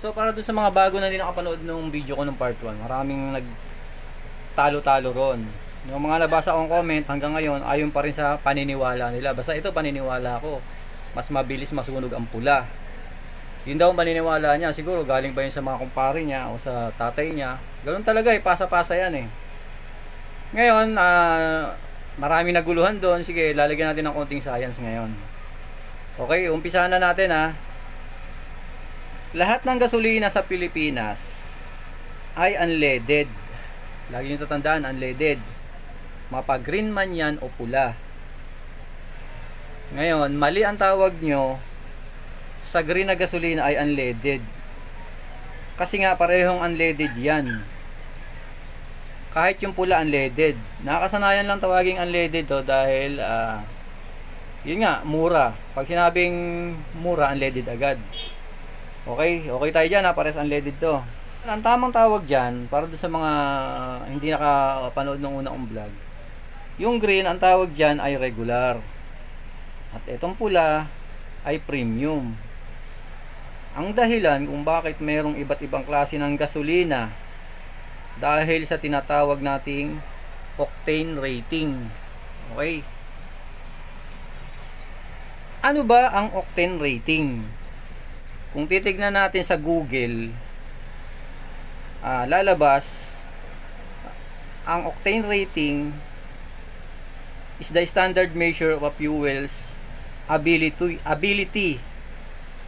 So para dun sa mga bago na din nakapanood nung video ko nung part 1, maraming nag talo-talo ron. Yung mga nabasa kong comment hanggang ngayon, ayon pa rin sa paniniwala nila. Basta ito paniniwala ko. Mas mabilis masunog ang pula. Yun daw ang paniniwala niya. Siguro galing ba yun sa mga kumpare niya o sa tatay niya. Ganun talaga eh. Pasa-pasa yan eh. Ngayon, ah marami naguluhan doon. Sige, lalagyan natin ng konting science ngayon. Okay, umpisahan na natin ha. Lahat ng gasolina sa Pilipinas ay unleaded. Lagi nyo tatandaan, unleaded. Mapa green man yan o pula. Ngayon, mali ang tawag nyo sa green na gasolina ay unleaded. Kasi nga parehong unleaded yan. Kahit yung pula unleaded. Nakakasanayan lang tawaging unleaded to dahil ah, yun nga, mura. Pag sinabing mura, unleaded agad. Okay, okay tayo dyan ha, pares unleaded to. Ang tamang tawag dyan, para doon sa mga hindi nakapanood ng una kong vlog, yung green, ang tawag dyan ay regular. At itong pula ay premium. Ang dahilan kung bakit mayroong iba't ibang klase ng gasolina dahil sa tinatawag nating octane rating. Okay? Ano ba ang octane rating? Kung titignan natin sa Google, ah, lalabas ang octane rating is the standard measure of a fuel's ability ability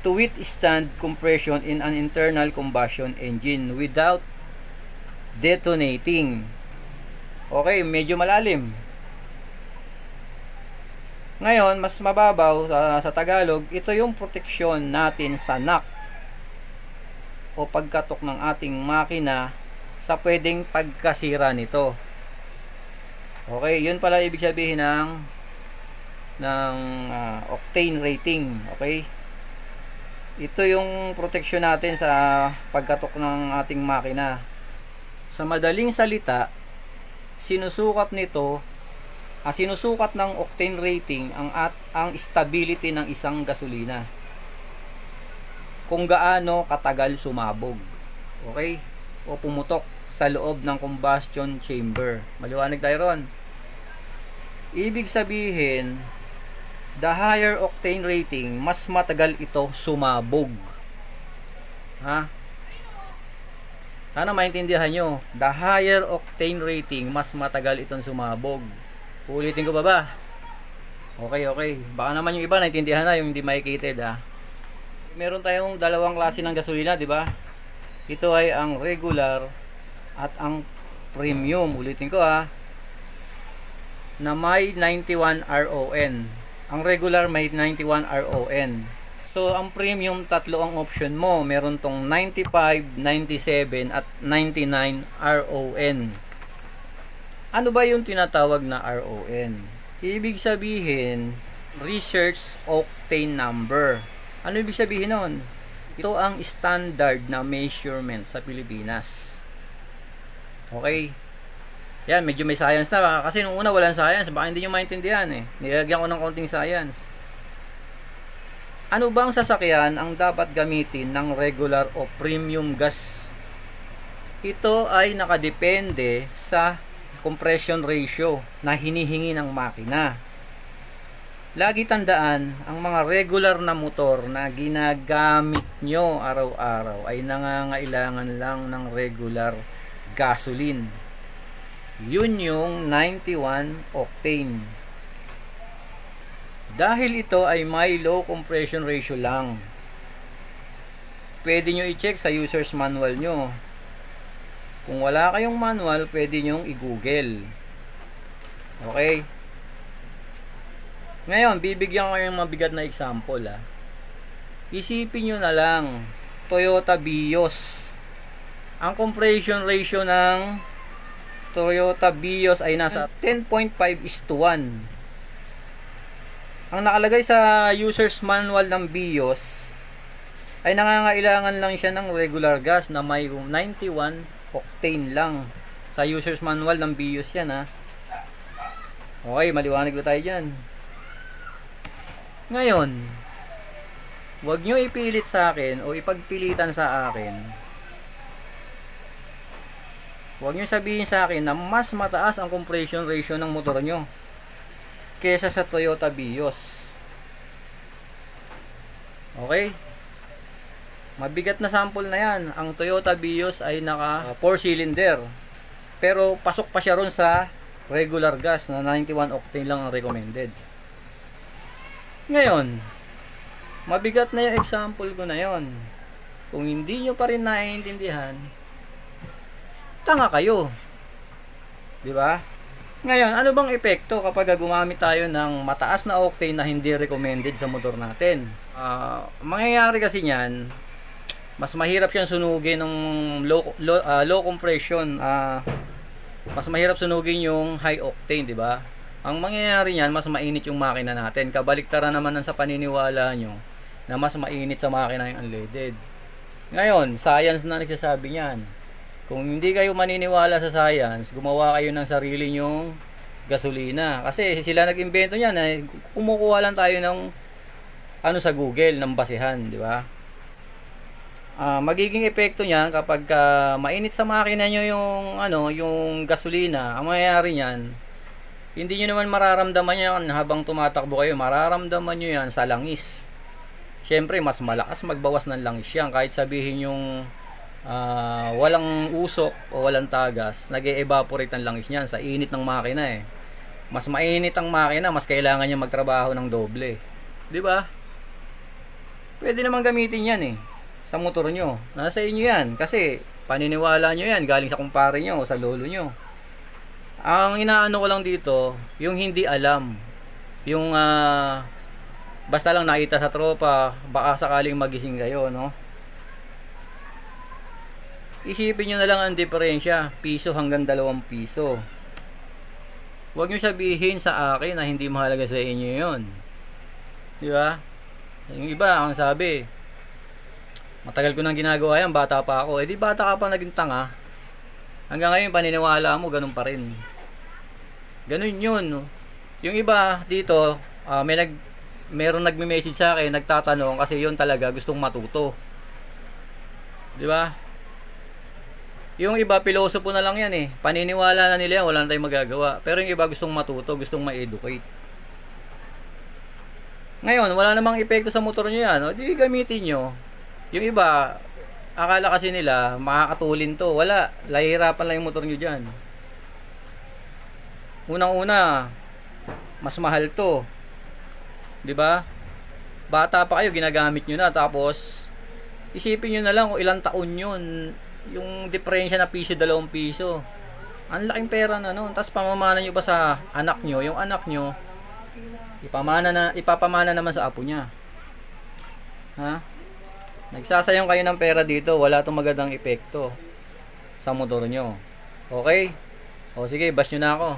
to withstand compression in an internal combustion engine without detonating. Okay, medyo malalim. Ngayon, mas mababaw sa, sa Tagalog, ito yung proteksyon natin sa knock o pagkatok ng ating makina sa pwedeng pagkasira nito. Okay, yun pala ibig sabihin ng ng ah, octane rating, okay? Ito yung proteksyon natin sa pagkatok ng ating makina. Sa madaling salita, sinusukat nito ah, sinusukat ng octane rating ang at ang stability ng isang gasolina. Kung gaano katagal sumabog. Okay? O pumutok sa loob ng combustion chamber. Maliwanag tayo ron. Ibig sabihin, the higher octane rating, mas matagal ito sumabog. Ha? Sana maintindihan nyo, the higher octane rating, mas matagal itong sumabog. Ulitin ko ba ba? Okay, okay. Baka naman yung iba naintindihan na yung hindi makikita, ha. Meron tayong dalawang klase ng gasolina, di ba? Ito ay ang regular at ang premium. Ulitin ko ha. Na may 91 RON. Ang regular may 91 RON. So, ang premium, tatlo ang option mo. Meron tong 95, 97, at 99 RON. Ano ba yung tinatawag na RON? Ibig sabihin, research octane number. Ano ibig sabihin nun? Ito ang standard na measurement sa Pilipinas. Okay? Yan, medyo may science na. Kasi nung una walang science, baka hindi nyo maintindihan eh. Nilagyan ko ng konting science. Ano bang sasakyan ang dapat gamitin ng regular o premium gas? Ito ay nakadepende sa compression ratio na hinihingi ng makina. Lagi tandaan, ang mga regular na motor na ginagamit nyo araw-araw ay nangangailangan lang ng regular gasoline. Yun yung 91 octane. Dahil ito ay may low compression ratio lang. Pwede nyo i-check sa user's manual nyo. Kung wala kayong manual, pwede nyo i-google. Okay? Ngayon, bibigyan ko kayong mabigat na example ah. Isipin nyo na lang, Toyota Vios. Ang compression ratio ng Toyota Vios ay nasa 10.5 is to 1. Ang nakalagay sa user's manual ng Vios ay nangangailangan lang siya ng regular gas na may 91 octane lang. Sa user's manual ng Vios yan ha. Okay, maliwanag ba tayo dyan? Ngayon, Huwag nyo ipilit sa akin o ipagpilitan sa akin. Huwag nyo sabihin sa akin na mas mataas ang compression ratio ng motor nyo kesa sa Toyota Vios. Okay? Mabigat na sample na yan. Ang Toyota Vios ay naka 4 cylinder. Pero pasok pa siya ron sa regular gas na 91 octane lang ang recommended. Ngayon, mabigat na yung example ko na yon. Kung hindi nyo pa rin naiintindihan, tanga kayo. Di ba? Ngayon, ano bang epekto kapag gumamit tayo ng mataas na octane na hindi recommended sa motor natin? Ah, mangyayari kasi niyan, mas mahirap siyang sunugin ng low, low, ah, low compression. ah, mas mahirap sunugin yung high octane, di ba? Ang mangyayari niyan, mas mainit yung makina natin. Kabaliktaran naman ng sa paniniwala nyo na mas mainit sa makina yung unleaded. Ngayon, science na nagsasabi niyan. Kung hindi kayo maniniwala sa science, gumawa kayo ng sarili nyong gasolina. Kasi sila nag-imbento niyan, eh, kumukuha lang tayo ng ano sa Google, ng basihan, di ba? Ah, magiging epekto niyan kapag ka mainit sa makina nyo yung ano, yung gasolina, ang mangyayari niyan, hindi nyo naman mararamdaman yan habang tumatakbo kayo. Mararamdaman nyo yan sa langis. Siyempre, mas malakas magbawas ng langis yan. Kahit sabihin yung ah, walang usok o walang tagas, nag evaporate ang langis niyan sa init ng makina eh. Mas mainit ang makina, mas kailangan niya magtrabaho ng doble. Di ba? Pwede naman gamitin yan eh. Sa motor nyo. Nasa inyo yan. Kasi paniniwala nyo yan. Galing sa kumpare nyo o sa lolo nyo. Ang inaano ko lang dito, yung hindi alam. Yung ah, basta lang nakita sa tropa, baka sakaling magising kayo, no? Isipin nyo na lang ang diferensya, piso hanggang dalawang piso. Huwag nyo sabihin sa akin na hindi mahalaga sa inyo yon. Di ba? Yung iba, ang sabi, matagal ko nang ginagawa yan, bata pa ako. Eh di bata ka pa naging tanga. Hanggang ngayon, paniniwala mo, ganun pa rin. Ganun yun. No? Yung iba dito, ah, may nag meron nagme-message sa akin, nagtatanong kasi yun talaga gustong matuto. 'Di ba? Yung iba pilosopo na lang yan eh. Paniniwala na nila yan, wala na tayong magagawa. Pero yung iba gustong matuto, gustong ma-educate. Ngayon, wala namang epekto sa motor nyo yan. O, di gamitin nyo. Yung iba, akala kasi nila, makakatulin to. Wala. Lahirapan lang yung motor nyo dyan. Unang-una, mas mahal to. 'Di ba? Bata pa kayo, ginagamit nyo na. Tapos, isipin nyo na lang kung ilang taon yun. Yung diferensya na piso, dalawang piso. Ang laking pera na nun. Tapos pamamana nyo ba sa anak nyo? Yung anak nyo, ipamana na, ipapamana naman sa apo niya. Ha? Nagsasayang kayo ng pera dito, wala tong magandang epekto sa motor nyo. Okay? O sige, bash nyo na ako.